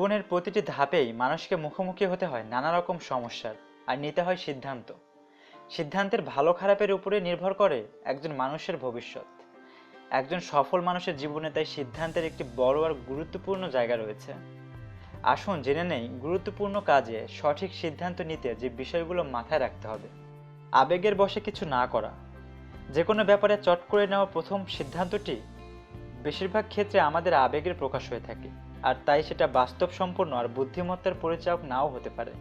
জীবনের প্রতিটি ধাপেই মানুষকে মুখোমুখি হতে হয় নানা রকম সমস্যার আর নিতে হয় সিদ্ধান্ত। সিদ্ধান্তের ভালো খারাপের উপরে নির্ভর করে একজন মানুষের ভবিষ্যৎ। একজন সফল মানুষের জীবনে তাই সিদ্ধান্তের একটি বড় আর গুরুত্বপূর্ণ জায়গা রয়েছে। আসুন জেনে নেই গুরুত্বপূর্ণ কাজে সঠিক সিদ্ধান্ত নিতে যে বিষয়গুলো মাথায় রাখতে হবে। আবেগের বশে কিছু না করা। যে কোনো ব্যাপারে চট করে নেওয়া প্রথম সিদ্ধান্তটি বেশিরভাগ ক্ষেত্রে আমাদের আবেগের প্রকাশ হয়ে থাকে। আর তাই সেটা বাস্তব সম্পন্ন আর বুদ্ধিমত্তার পরিচায়ক নাও হতে পারে।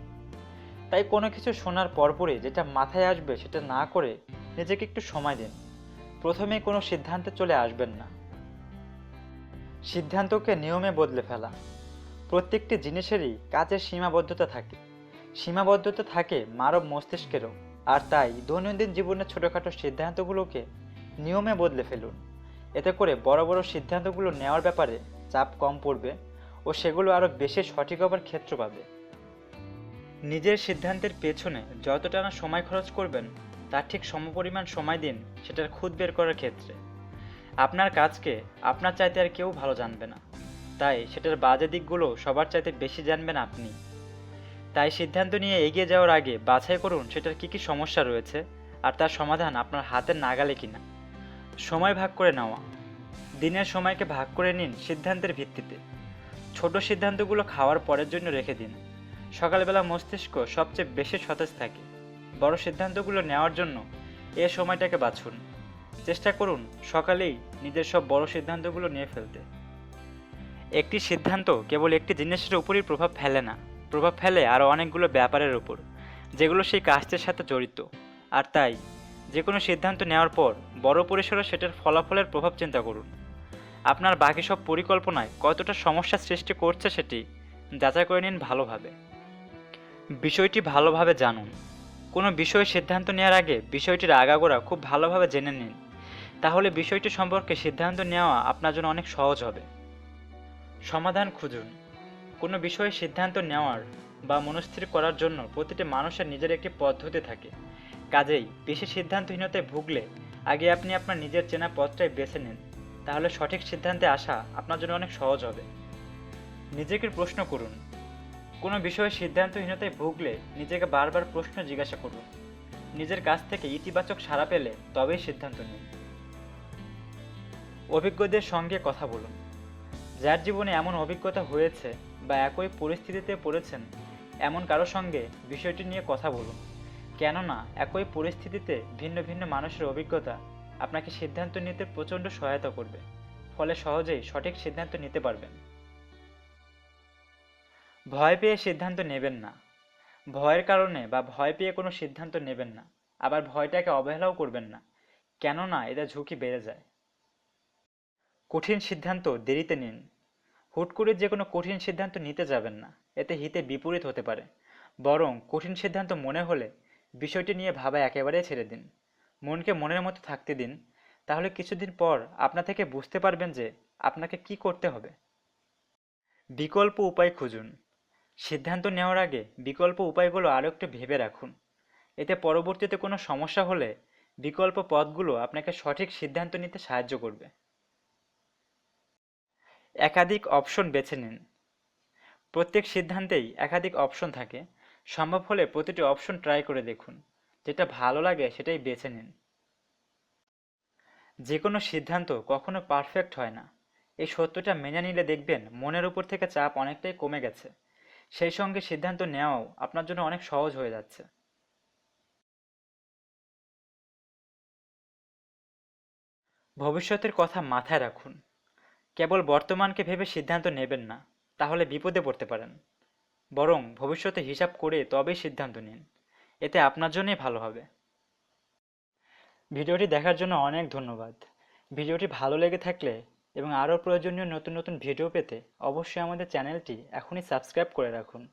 তাই কোনো কিছু শোনার পরপরই যেটা মাথায় আসবে সেটা না করে নিজেকে একটু সময় দিন। প্রথমে কোনো সিদ্ধান্তে চলে আসবেন না। সিদ্ধান্তকে নিয়মে বদলে ফেলা। প্রত্যেকটি জিনিসেরই কাজের সীমাবদ্ধতা থাকে। সীমাবদ্ধতা থাকে মানব মস্তিষ্কেরও। আর তাই দৈনন্দিন জীবনের ছোটোখাটো সিদ্ধান্তগুলোকে নিয়মে বদলে ফেলুন। এতে করে বড় বড় সিদ্ধান্তগুলো নেওয়ার ব্যাপারে চাপ কম পড়বে। ও সেগুলো আরও বেশি সঠিক হবার ক্ষেত্র পাবে। নিজের সিদ্ধান্তের পেছনে যতটা না সময় খরচ করবেন, তার ঠিক সমপরিমাণ সময় দিন সেটার খুদ বের করার ক্ষেত্রে। আপনার কাজকে আপনার চাইতে আর কেউ ভালো জানবে না। তাই সেটার বাজে দিকগুলো সবার চাইতে বেশি জানবেন আপনি। তাই সিদ্ধান্ত নিয়ে এগিয়ে যাওয়ার আগে বাছাই করুন সেটার কী কী সমস্যা রয়েছে আর তার সমাধান আপনার হাতের নাগালে কিনা। সময় ভাগ করে নেওয়া। দিনের সময়কে ভাগ করে নিন সিদ্ধান্তের ভিত্তিতে। ছোট সিদ্ধান্তগুলো খাওয়ার পরের জন্য রেখে দিন। সকালবেলা মস্তিষ্ক সবচেয়ে বেশি সতেজ থাকে। বড় সিদ্ধান্তগুলো নেওয়ার জন্য এ সময়টাকে বাছুন। চেষ্টা করুন সকালেই নিজের সব বড় সিদ্ধান্তগুলো নিয়ে ফেলতে। একটি সিদ্ধান্ত কেবল একটি জিনিসের উপরই প্রভাব ফেলে না। প্রভাব ফেলে আরও অনেকগুলো ব্যাপারের উপর, যেগুলো সেই কাজটির সাথে জড়িত। আর তাই যে কোনো সিদ্ধান্ত নেওয়ার পর বড় পরিসরে সেটার ফলাফলের প্রভাব চিন্তা করুন। আপনার বাকি সব পরিকল্পনায় কতটা সমস্যা সৃষ্টি করছে সেটি যাচাই করে নিন ভালোভাবে। বিষয়টি ভালোভাবে জানুন। কোনো বিষয়ে সিদ্ধান্ত নেওয়ার আগে বিষয়টির আগাগোড়া খুব ভালোভাবে জেনে নিন। তাহলে বিষয়টি সম্পর্কে সিদ্ধান্ত নেওয়া আপনার জন্য অনেক সহজ হবে। সমাধান খুঁজুন। কোনো বিষয়ে সিদ্ধান্ত নেওয়ার বা মনস্থির করার জন্য প্রতিটি মানুষের নিজের একটি পদ্ধতি থাকে। কাজেই বেশি সিদ্ধান্তহীনতায় ভুগলে আগে আপনি আপনার নিজের চেনা পথটাই বেছে নিন। তাহলে সঠিক সিদ্ধান্তে আসা আপনার জন্য অনেক সহজ হবে। নিজেকে প্রশ্ন করুন। কোনো বিষয়ে সিদ্ধান্তহীনতায় ভুগলে নিজেকে বারবার প্রশ্ন জিজ্ঞাসা করুন। নিজের কাছ থেকে ইতিবাচক সাড়া পেলে তবেই সিদ্ধান্ত নিন। অভিজ্ঞদের সঙ্গে কথা বলুন। যার জীবনে এমন অভিজ্ঞতা হয়েছে বা একই পরিস্থিতিতে পড়েছেন, এমন কারও সঙ্গে বিষয়টি নিয়ে কথা বলুন। কেননা, একই পরিস্থিতিতে ভিন্ন ভিন্ন মানুষের অভিজ্ঞতা আপনাকে সিদ্ধান্ত নিতে প্রচণ্ড সহায়তা করবে। ফলে সহজেই সঠিক সিদ্ধান্ত নিতে পারবেন। ভয় পেয়ে সিদ্ধান্ত নেবেন না। ভয়ের কারণে বা ভয় পেয়ে কোনো সিদ্ধান্ত নেবেন না। আবার ভয়টাকে অবহেলাও করবেন না। কেননা এতে ঝুঁকি বেড়ে যায়। কঠিন সিদ্ধান্ত দেরিতে নিন। হুট করে যে কোনো কঠিন সিদ্ধান্ত নিতে যাবেন না। এতে হিতে বিপরীত হতে পারে। বরং কঠিন সিদ্ধান্ত মনে হলে বিষয়টি নিয়ে ভাবা একেবারে ছেড়ে দিন। মনকে মনের মতো থাকতে দিন। তাহলে কিছুদিন পর আপনা থেকে বুঝতে পারবেন যে আপনাকে কি করতে হবে। বিকল্প উপায় খুঁজুন। সিদ্ধান্ত নেওয়ার আগে বিকল্প উপায়গুলো আরও একটু ভেবে রাখুন। এতে পরবর্তীতে কোনো সমস্যা হলে বিকল্প পথগুলো আপনাকে সঠিক সিদ্ধান্ত নিতে সাহায্য করবে। একাধিক অপশন বেছে নিন। প্রত্যেক সিদ্ধান্তেই একাধিক অপশন থাকে। সম্ভব হলে প্রতিটি অপশন ট্রাই করে দেখুন। যেটা ভালো লাগে সেটাই বেছে নিন। যে কোনো সিদ্ধান্ত কখনো পারফেক্ট হয় না। এই সত্যটা মেনে নিলে দেখবেন মনের উপর থেকে চাপ অনেকটাই কমে গেছে। সেই সঙ্গে সিদ্ধান্ত নেওয়াও আপনার জন্য অনেক সহজ হয়ে যাচ্ছে। ভবিষ্যতের কথা মাথায় রাখুন। কেবল বর্তমানকে ভেবে সিদ্ধান্ত নেবেন না, তাহলে বিপদে পড়তে পারেন। বরং ভবিষ্যতে হিসাব করে তবেই সিদ্ধান্ত নিন। এতে আপনার জন্যই ভালো হবে। ভিডিওটি দেখার জন্য অনেক ধন্যবাদ। ভিডিওটি ভালো লেগে থাকলে এবং আরও প্রয়োজনীয় নতুন নতুন ভিডিও পেতে অবশ্যই আমাদের চ্যানেলটি এখনই সাবস্ক্রাইব করে রাখুন।